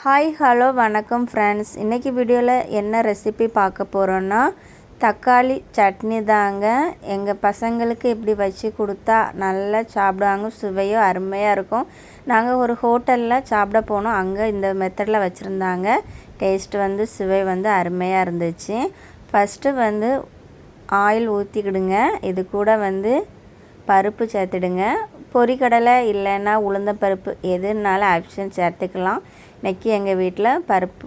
Hi hello வணக்கம் friends இன்றைக்கி வீடியோவில் என்ன ரெசிபி பார்க்க போகிறோன்னா தக்காளி சட்னி தாங்க. எங்கள் பசங்களுக்கு இப்படி வச்சு கொடுத்தா நல்லா சாப்பிடுவாங்க. சுவையும் அருமையாக இருக்கும். நாங்கள் ஒரு ஹோட்டலில் சாப்பிட போனோம். அங்கே இந்த மெத்தடில் வச்சுருந்தாங்க. டேஸ்ட் வந்து சுவை வந்து அருமையாக இருந்துச்சு. ஃபஸ்ட்டு வந்து ஆயில் ஊற்றிக்கிடுங்க இது கூட வந்து பருப்பு சேர்த்துடுங்க. பொறிக்கடலை இல்லைன்னா உளுந்தம்பருப்பு எதுனாலும் ஆப்ஷன் சேர்த்துக்கலாம். இன்றைக்கி எங்கள் வீட்டில் பருப்பு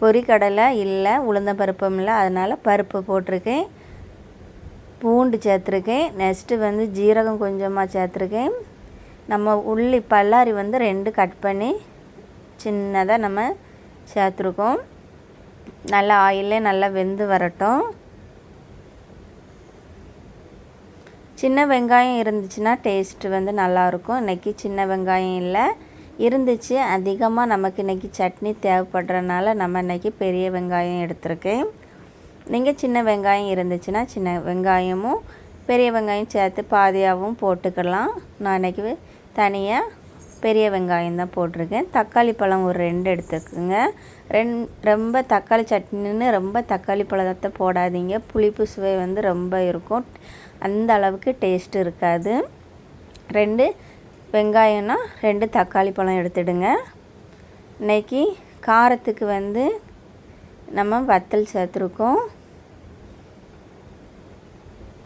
பொறிக்கடலை இல்லை உளுந்தம்பருப்பும் இல்லை. அதனால் பருப்பு போட்டிருக்கேன். பூண்டு சேர்த்துருக்கேன். நெக்ஸ்ட்டு வந்து ஜீரகம் கொஞ்சமாக சேர்த்துருக்கேன். நம்ம உள்ளி பல்லாரி வந்து ரெண்டு கட் பண்ணி சின்னதாக நம்ம சேர்த்துருக்கோம். நல்லா ஆயிலே நல்லா வெந்து வரட்டும். சின்ன வெங்காயம் இருந்துச்சுன்னா டேஸ்ட்டு வந்து நல்லாயிருக்கும். இன்றைக்கி சின்ன வெங்காயம் இல்லை. இருந்துச்சு. அதிகமாக நமக்கு இன்றைக்கி சட்னி தேவைப்படுறனால நம்ம இன்றைக்கி பெரிய வெங்காயம் எடுத்திருக்கேன். நீங்கள் சின்ன வெங்காயம் இருந்துச்சுன்னா சின்ன வெங்காயமும் பெரிய வெங்காயம் சேர்த்து பாதியாகவும் போட்டுக்கலாம். நான் இன்றைக்கி தனியாக பெரிய வெங்காயம் தான் போட்டிருக்கேன். தக்காளி பழம் ஒரு ரெண்டு எடுத்துக்கோங்க. ரெண் ரொம்ப தக்காளி சட்னின்னு ரொம்ப தக்காளி பழத்தை போடாதீங்க. புளிப்பு சுவை வந்து ரொம்ப இருக்கும். அந்த அளவுக்கு டேஸ்ட் இருக்காது. ரெண்டு வெங்காயம்னா ரெண்டு தக்காளி பழம் எடுத்துடுங்க. இன்றைக்கி காரத்துக்கு வந்து நம்ம வத்தல் சேர்த்துருக்கோம்.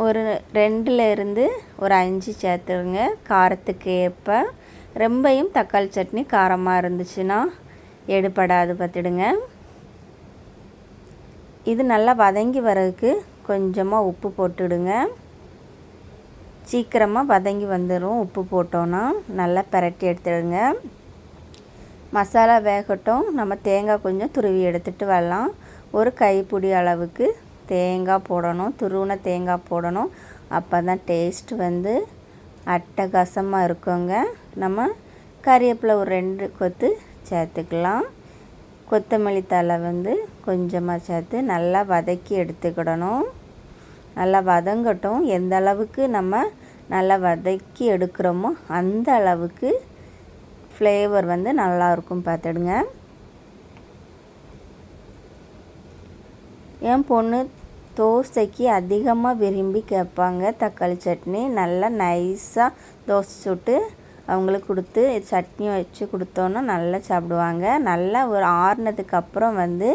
ஒரு ரெண்டில் இருந்து ஒரு அஞ்சு சேர்த்துருங்க காரத்துக்கு ஏற்ப ரொம்பையும் தக்காளி சட்னி காரமாக இருந்துச்சுன்னா எடுபடாது பார்த்துடுங்க. இது நல்லா வதங்கி வரதுக்கு கொஞ்சமாக உப்பு போட்டுடுங்க. சீக்கிரமாக வதங்கி வந்துடும் உப்பு போட்டோன்னா நல்லா பரட்டி எடுத்துடுங்க. மசாலா வேகட்டும். நம்ம தேங்காய் கொஞ்சம் துருவி எடுத்துகிட்டு வரலாம். ஒரு கைப்பிடி அளவுக்கு தேங்காய் போடணும். துருவின தேங்காய் போடணும். அப்போ தான் டேஸ்ட் வந்து அட்டகாசமாக இருக்குங்க. நம்ம கறிவேப்பிலை ஒரு ரெண்டு கொத்து சேர்த்துக்கலாம். கொத்தமல்லி தலை வந்து கொஞ்சமாக சேர்த்து நல்லா வதக்கி எடுத்துக்கிடணும். நல்லா வதங்கட்டும். எந்த அளவுக்கு நம்ம நல்லா வதக்கி எடுக்கிறோமோ அந்த அளவுக்கு ஃப்ளேவர் வந்து நல்லாயிருக்கும் பார்த்துடுங்க. என் பொண்ணு தோசைக்கு அதிகமாக விரும்பி கேட்பாங்க தக்காளி சட்னி. நல்லா நைஸாக தோசை சுட்டு அவங்களுக்கு கொடுத்து சட்னி வச்சு கொடுத்தோன்னா நல்லா சாப்பிடுவாங்க. நல்லா ஒரு ஆறுனதுக்கு அப்புறம் வந்து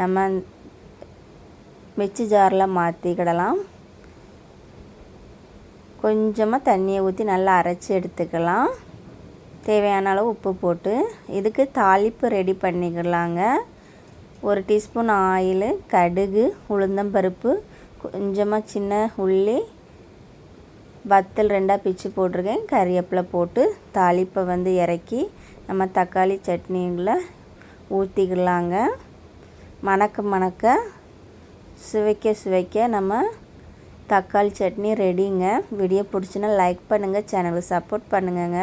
நம்ம மிக்சி ஜாரில் மாற்றிக்கிடலாம் கொஞ்சமாக தண்ணியை ஊற்றி நல்லா அரைச்சி எடுத்துக்கலாம். தேவையான அளவு உப்பு போட்டு இதுக்கு தாளிப்பு ரெடி பண்ணிக்கலாங்க. ஒரு டீஸ்பூன் ஆயில் கடுகு உளுந்தம்பருப்பு கொஞ்சமாக சின்ன உள்ளி வத்தல் ரெண்டாக பிச்சு போட்டிருக்கேன். கறிவேப்பிலை போட்டு தாளிப்பை வந்து இறக்கி நம்ம தக்காளி சட்னிங்களை ஊற்றிக்கலாங்க மணக்க மணக்க சுவைக்க சுவைக்க நம்ம தக்காளி சட்னி ரெடிங்க வீடியோ பிடிச்சின்னா லைக் பண்ணுங்கள் சேனலுக்கு சப்போர்ட் பண்ணுங்கங்க.